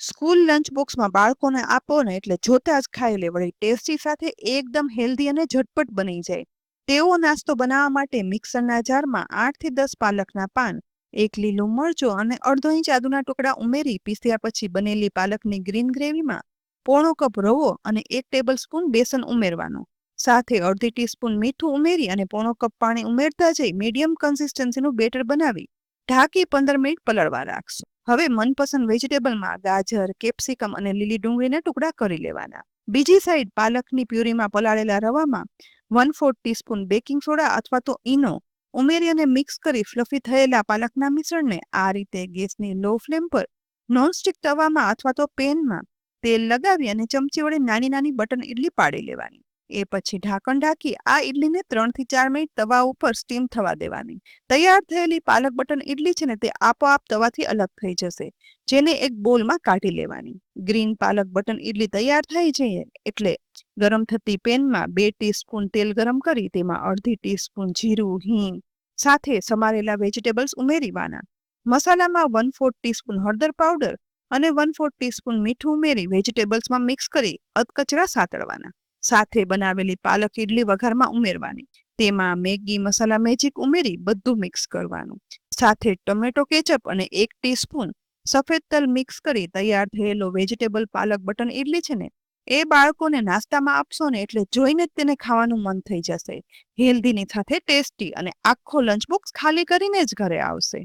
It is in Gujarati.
સ્કૂલ લંચ બોક્સમાં બાળકોને આપો ને એટલે જોતા જ ખાઈ લે. વળી ટેસ્ટી સાથે એકદમ હેલ્ધી અને ઝટપટ બની જાય. તેવો નાસ્તો બનાવવા માટે મિક્સરના જારમાં આઠથી દસ પાલકના પાન, એક લીલું મરચું અને અડધો ઇંચ આદુના ટુકડા ઉમેરી પીસ્યા પછી બનેલી પાલકની ગ્રીન ગ્રેવીમાં પોણો કપ રવો અને એક ટેબલ સ્પૂન બેસન ઉમેરવાનું. સાથે અડધી ટીસ્પૂન મીઠું ઉમેરી અને પોણો કપ પાણી ઉમેરતા જઈ મીડિયમ કન્સિસ્ટન્સીનું બેટર બનાવી ઢાંકી પંદર મિનિટ પલળવા રાખશું. હવે મનપસંદ વેજીટેબલમાં ગાજર, કેપ્સિકમ અને લીલી ડુંગળીના ટુકડા કરી લેવાના. બીજી સાઈડ પાલકની પ્યુરીમાં પલાળેલા રવામાં one fourth teaspoon baking soda અથવા તો ઈનો ઉમેરી અને મિક્સ કરી ફ્લફી થયેલા પાલકના મિશ્રણને આ રીતે ગેસની લો ફ્લેમ પર નોનસ્ટિક તવામાં અથવા તો પેનમાં તેલ લગાવી અને ચમચી વડે નાની નાની બટન ઇડલી પાડી લેવાની. એ પછી ઢાંકણ ઢાંકી, આ ઇડલીને ત્રણથી ચાર મિનિટ તવા ઉપર સ્ટીમ થવા દેવાની. તૈયાર થયેલી પાલક બટન ઇડલી છે ને, તે આપોઆપ તવાથી અલગ થઈ જશે. જેને એક બોલમાં કાઢી લેવાની. ગ્રીન પાલક બટન ઇડલી તૈયાર થઈ જાય એટલે ગરમ થતી પેનમાં બે ટીસ્પૂન તેલ ગરમ કરી, તેમાં અડધી ટીસ્પૂન જીરું, હિંગ, સાથે સમારેલા વેજીટેબલ્સ ઉમેરીવાના. મસાલામાં વન ફોર્થ ટીસ્પૂન હળદર પાવડર અને વન ફોર્થ ટીસ્પૂન મીઠું ઉમેરી વેજીટેબલ્સમાં મિક્સ કરી અધકચરા સાતળવાના સાથે બનાવેલી પાલક ઇડલી વઘારમાં ઉમેરવાની. તેમાં મેગી, મસાલા મેજિક ઉમેરી બધું મિક્સ કરવાનું. સાથે ટમેટો કેચઅપ અને એક ટીસ્પૂન સફેદ તલ મિક્સ કરી તૈયાર થયેલો વેજીટેબલ પાલક, બટન ઇડલી છે ને, એ બાળકોને નાસ્તામાં આપશો ને એટલે જોઈને જ તેને ખાવાનું મન થઈ જશે. હેલ્ધીની સાથે ટેસ્ટી અને આખો લંચ બોક્સ ખાલી કરીને જ ઘરે આવશે.